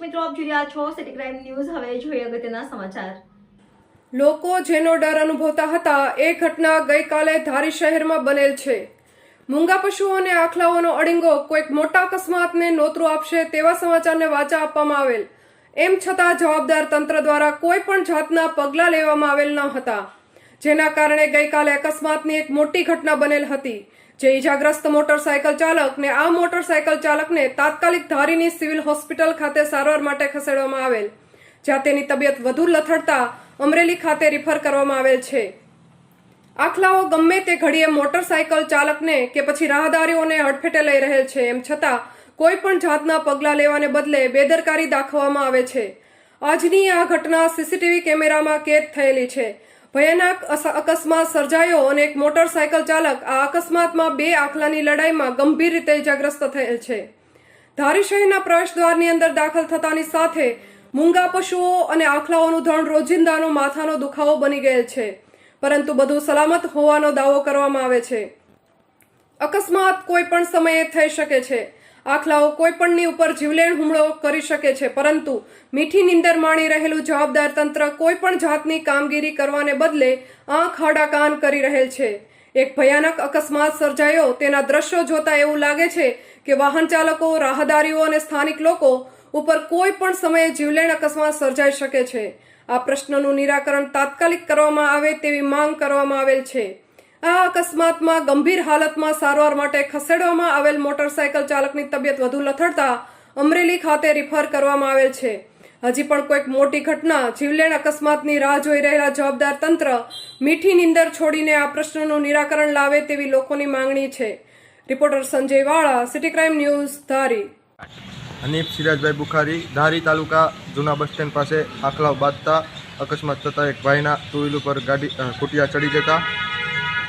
મિત્રો, આપ જોઈ રહ્યા છો સિટી ક્રાઇમ ન્યૂઝ હવે જોઈએ અગત્યના સમાચાર. લોકો જેનો ડર અનુભવતા હતા, એ ઘટના ગઈકાલે ધારી શહેરમાં બનેલ છે. મૂંગા પશુઓ અને આખલાઓનો અડીંગો કોઈક મોટા અકસ્માતને નોતરું આપશે તેવા સમાચારને વાચા આપવામાં આવેલ. એમ છતાં જવાબદાર તંત્ર દ્વારા કોઈ પણ જાતના પગલાં લેવામાં આવેલ ન હતા. જેના કારણે ગઈકાલે અકસ્માતની એક મોટી ઘટના બનેલ હતી, જે ઇજાગ્રસ્ત મોટરસાયકલ ચાલક ને આ મોટરસાયકલ ચાલકને તાત્કાલિક ધારીની સિવિલ હોસ્પિટલ ખાતે સારવાર માટે ખસેડવામાં આવેલ, જ્યાં તેની તબિયત વધુ લથડતા અમરેલી ખાતે રિફર કરવામાં આવેલ છે. આખલાઓ ગમે તે ઘડીએ મોટરસાયકલ ચાલકને કે પછી રાહદારીઓને હડફેટે લઈ રહેલ છે, એમ છતાં કોઈ પણ જાતના પગલાં લેવાને બદલે બેદરકારી દાખવવામાં આવે છે. આજની આ ઘટના સીસીટીવી કેમેરામાં કેદ થયેલી છે. ભયાનક અકસ્માત સર્જાયો અને એક મોટરસાયકલ ચાલક આ અકસ્માતમાં બે આખલાની લડાઈમાં ગંભીર રીતે ઇજાગ્રસ્ત થયેલ છે. ધારી શહેરના પ્રવેશદ્વારની અંદર દાખલ થતાની સાથે મૂંગા પશુઓ અને આખલાઓનું ધણ રોજિંદાનો માથાનો દુખાવો બની ગયેલ છે. પરંતુ બધું સલામત હોવાનો દાવો કરવામાં આવે છે. અકસ્માત કોઈ પણ સમયે થઈ શકે છે. આખલાઓ કોઈ પણની ઉપર જીવલેણ હુમલો કરી શકે છે, પરંતુ મીઠી નીંદર માણી રહેલું જવાબદાર તંત્ર કોઈ પણ જાતની કામગીરી કરવાને બદલે આંખ હાડા કાન કરી રહેલ છે. એક ભયાનક અકસ્માત સર્જાયો, તેના દ્રશ્યો જોતા એવું લાગે છે કે વાહન ચાલકો, રાહદારીઓ અને સ્થાનિક લોકો ઉપર કોઈ પણ સમયે જીવલેણ અકસ્માત સર્જાઈ શકે છે. આ પ્રશ્નનું નિરાકરણ તાત્કાલિક કરવામાં આવે તેવી માંગ કરવામાં આવેલ છે. આ અકસ્માતમાં ગંભીર હાલતમાં સારવાર માટે ખસેડવામાં આવેલ મોટરસાયકલ ચાલકની તબિયત વધુ લથડતા અમરેલી ખાતે રિફર કરવામાં આવેલ છે. હજી પણ કોઈક મોટી ઘટના, જીવલેણ અકસ્માતની રાહ જોઈ રહેલા જવાબદાર તંત્ર મીઠી નીંદર છોડીને આ પ્રશ્નનું નિરાકરણ લાવે તેવી લોકોની માંગણી છે. Reporter Sanjay Vala, city crime news, Dhari. Hanif Sirajbhai Bukhari, Dhari taluka, જૂના બસ સ્ટેન્ડ પાસે આખલાવ બાંધતા અકસ્માત થતાં એક ભાઈના ટુ વ્હીલ ઉપર ગાડી કુટિયા ચડી જતા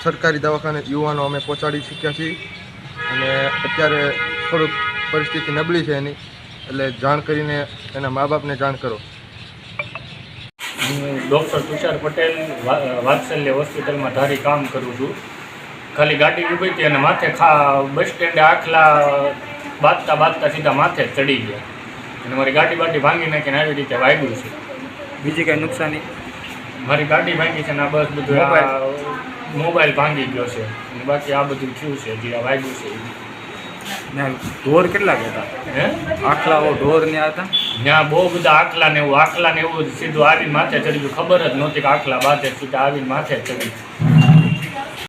સરકારી દવાખાને યુવાનો અમે પહોંચાડી શક્યા છીએ. અને અત્યારે થોડુંક પરિસ્થિતિ નબળી છે એની એટલે જાણ કરીને એના મા બાપને જાણ કરો. હું ડૉક્ટર તુષાર પટેલ વા- વાત્સલ્ય હોસ્પિટલમાં ધારી કામ કરું છું. ખાલી ગાડી ઊભી હતી અને માથે ખા બસ સ્ટેન્ડે આખલા બાંધતા બાંધતા સીધા માથે ચડી ગયા. અને મારી ગાડી બાટી ભાંગી નાખીને આવી રીતે વાગ્યું છે. બીજી કાંઈ નુકસાની? મારી ગાડી ભાંગી છે ને આ બસ બધું મોબાઈલ ભાંગી ગયો છે. બાકી આ બધું થયું છે જે આ વાગ્યું છે. ને ઢોર કેટલા હતા? હે? આખલાઓ ઢોર ને હતા? ત્યાં બહુ બધા આખલા ને એવું આખલા ને એવું સીધું આવીને માથે ચડી ગયું ખબર જ નહોતી કે આખલા બાથે સીધા આવીને માથે ચડી